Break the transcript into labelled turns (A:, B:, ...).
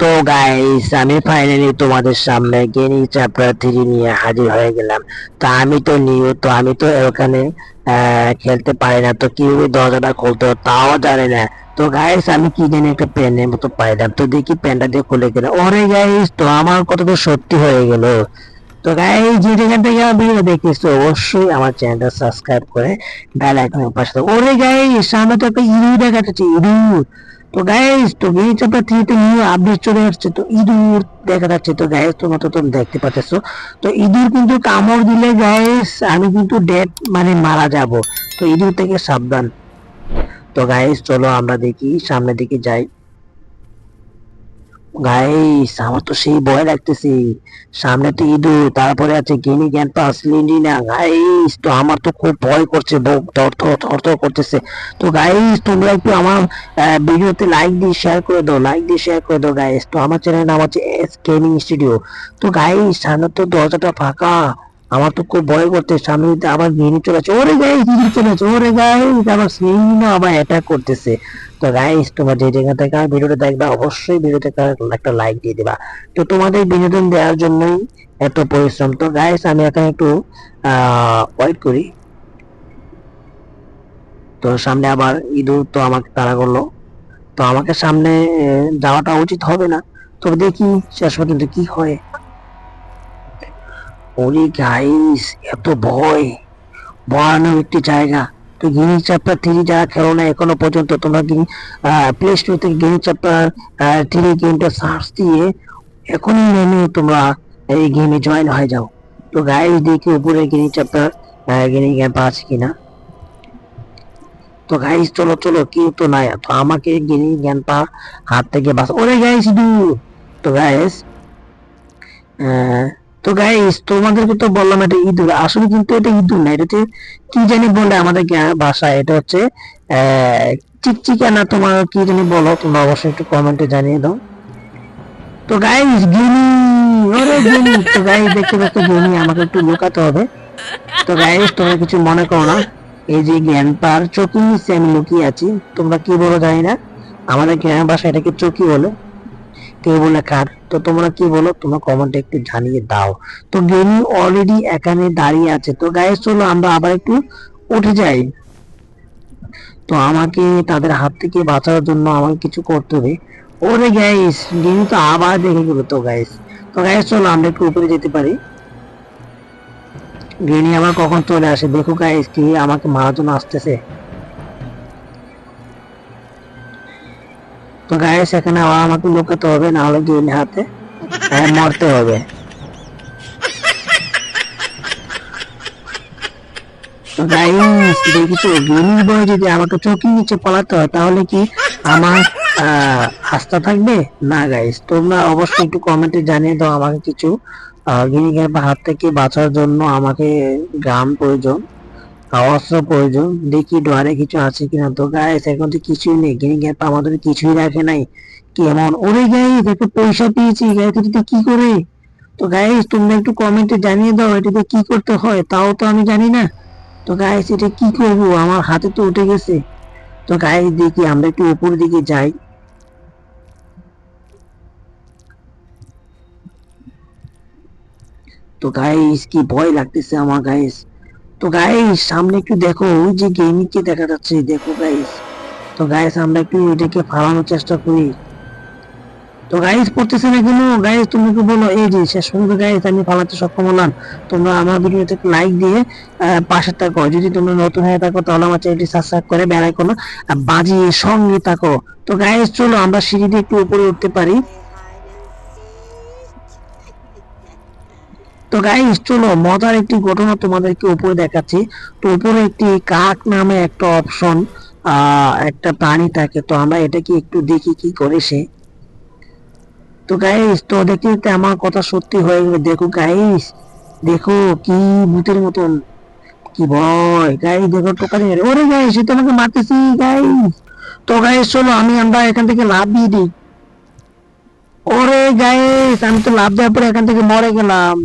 A: তো গাইস আমি ফাইনালি তোমাদের সামনে গেনি চ্যাপ্টার থ্রি নিয়ে হাজির হয়ে গেলাম। তো আমি তো নিউ তো আমি তো ওখানে খেলতে পারি না। তো কীভাবে দরজাটা খুলতে তাও জানি না। তো গাইস আমি কি জানি একটা পেনের মতো পাইলাম। তো দেখি পেনটা দিয়ে খুলে গেলাম ওরে গাইস তো আমার কথা তো সত্যি হয়ে গেল। তো গাইস যে যেখান থেকে আমার ভিডিও দেখিস তো অবশ্যই আমার চ্যানেলটা সাবস্ক্রাইব করে বেল আইকনের পাশে ওরে গাইস সামনে তো একটা ইঁদুর দেখা যাচ্ছে ইঁদুর। তো গায়েস তো এই চ্যাপ্টার থ্রিতে আপডেট চলে আসছে, তো ইঁদুর দেখা যাচ্ছে, তো গায়েস তোমার তো তুমি দেখতে পাচ্ছ। তো ইঁদুর কিন্তু কামড় দিলে গায়েস আমি কিন্তু ডেট মানে মারা যাব। তো ইঁদুর থেকে সাবধান। তো গায়েস চলো আমরা দেখি, সামনের দিকে যাই। গাইস আমার তো সেই ভয় লাগতেছে। সামনে তো ইঁদুর, তারপরে আছে গেনি পাস লিন্ডিনা গাইস তো আমার তো খুব ভয় করছে থর ধর করতেছে। তো গাইস তোমরা একটু আমার ভিডিওতে লাইক দিয়ে শেয়ার করে দাও লাইক দিয়ে শেয়ার করে দাও গাইস তো আমার চ্যানেলের নাম হচ্ছে এস গেমিং স্টুডিও তো গাইস সামনে তো দরজাটা ফাঁকা। আমার তো খুব ভয় করতে সামনে আবার গেনি চলে আসে ওরে গাইস গেনি চলে আসে ওরে গাইস আবার সেই আবার অ্যাটাক করতেছে। তো গাইস তোমরা যে জায়গা থেকে ভিডিওটা দেখবে, অবশ্যই ভিডিওতে একটা লাইক দিয়ে দিবা। তো তোমাদের বিনোদন দেওয়ার জন্যই এত পরিশ্রম। তো গাইস আমি এখন একটু ওয়েট করি। তো সামনে আবার ইঁদুর তো আমাকে তাড়া করল। তো আমাকে সামনে যাওয়াটা উচিত হবে না। তবে দেখি শেষ পর্যন্ত কি হয়। ওরে গাইস, এত ভয়। ভয়ানক একটি জায়গা। তো গিনি চ্যাপ্টার থ্রি যারা খেলো না, এখনও পর্যন্ত তোমরা গিনি প্লে স্টোর থেকে গিনি চ্যাপ্টার থ্রি গেমটা সার্চ দিয়ে এখনই নেমে তোমরা এই গেমে জয়েন হয়ে যাও। তো গাইস দেখি উপরে গিনি চ্যাপ্টার গিনি গেম আছে কিনা। তো গাইস চলো চলো, কেউ তো নাই। তো আমাকে গিনি জ্ঞান পা হাত থেকে বাস ওরে গাইস দূর। তো গাইস তো গাইস তোমাদেরকে তো বললাম এটা ইঁদুর। আসলে কিন্তু এটা ইঁদুর না, এটা কি জানি বলে আমাদের ভাষায়, এটা হচ্ছে চিকচিকা না তোমার কি জানি বলো, তোমরা অবশ্যই একটু কমেন্টে জানিয়ে দাও। তো গাইস গিনি ওরে গিনি তো গাইস দেখতে পাচ্ছ গিনি আমাকে একটু লুকাতে হবে। তো গাইস তোমরা কিছু মনে করো না, এই যে জ্ঞান পার চকি নিচে আমি লুকিয়ে আছি, তোমরা কি বলো জানি না, আমাদের গ্রামের ভাষায় এটাকে চকি বলে। কেউ বলে কার। তো তোমরা কি বলো? তোমরা কমেন্টে একটু জানিয়ে দাও। তো গেমি অলরেডি এখানে দাঁড়িয়ে আছে। তো গাইস চলো আমরা আবার একটু উঠে যাই। তো আমাকে তাদের হাত থেকে বাঁচানোর জন্য আমাকে কিছু করতে হবে। ওরে গাইস গেমি তো আবার দেখে গেলো তো গাইস তো গাইস চলো আমরা একটু উপরে যেতে পারি। গেনি আবার কখন চলে আসে? দেখো গাইস কি আমাকে মারার জন্য আসতেছে। তো গাইস এখানে আবার আমাকে লুকাতে হবে না হলে গেনি হাতে। হ্যাঁ, মরতে হবে। তো গাইস দেখিছো গেনির বয় যদি আমাকে চোখের নিচে পালাতে হয় তাহলে কি আমার আস্থা থাকবে? না গাইস তোমরা অবশ্যই একটু কমেন্টে জানিয়ে দাও আমাকে কিছু। গিনিকের হাত থেকে বাঁচার জন্য আমাকে গ্রাম প্রয়োজন। অস্ত্র প্রয়োজন। দেখি ডোয়ারে কিছু আছে কিনা। তো গাইস এখন তো কিছুই নেই। গিনিকের আমাদের কিছুই রাখে নাই। কেমন? ওরে গাইস একটা পয়সা পেয়েছি। গাইস এটাতে কি করে? তো গাইস তোমরা একটু কমেন্টে জানিয়ে দাও, এটাতে কি করতে হয়? তাও তো আমি জানি না। তো গাইস এটা কি করব? আমার হাতে তো উঠে গেছে। তো গাইস দেখি আমরা একটু উপর দিকে যাই। তো গাইস কি ভয় লাগতেছে আমার গাইস তো গাইস সামনে একটু দেখো, ওই যে গেমিংকে দেখা যাচ্ছে, দেখো গাইস তো গাইস আমরা একটু এটাকে ফালানোর চেষ্টা করি। তো গাইস পড়তেছে না কেন গাইস তুমি কি বলো, এই যে শেষ পর্যন্ত গাইস আমি ফালাতে সক্ষম হলাম। তোমরা আমার ভিডিওতে লাইক দিয়ে পাশে থাকো। যদি তোমরা নতুন হয়ে থাকো, তাহলে আমার চ্যানেলটি সাবস্ক্রাইব করে বেড়াই কোনো বাজিয়ে সঙ্গে থাকো। তো গাইস চলো, আমরা সিঁড়ি দিয়ে একটু উপরে উঠতে পারি। তো গাইস চলো, মজার একটি ঘটনা তোমাদেরকে উপরে দেখাচ্ছি। তো উপরে একটি কাক নামে একটা অপশন একটা প্রাণী থাকে। তো আমরা এটাকে একটু দেখি কি করে সে। তো গাইস তো দেখতে দেখতে আমার কথা সত্যি হয়ে গেল। দেখো গাইস দেখো কি ভূতের মতন, কি ভয়। গাইস দেখো টোকা দিয়ে ওরে গাইস সে তোমাকে মারতেছি গাইস তো গাইস চলো, আমি আমরা এখান থেকে লাভ দিয়ে দিই। ওরে গাইস আমি তো লাভ দেওয়ার পরে এখান থেকে মরে গেলাম।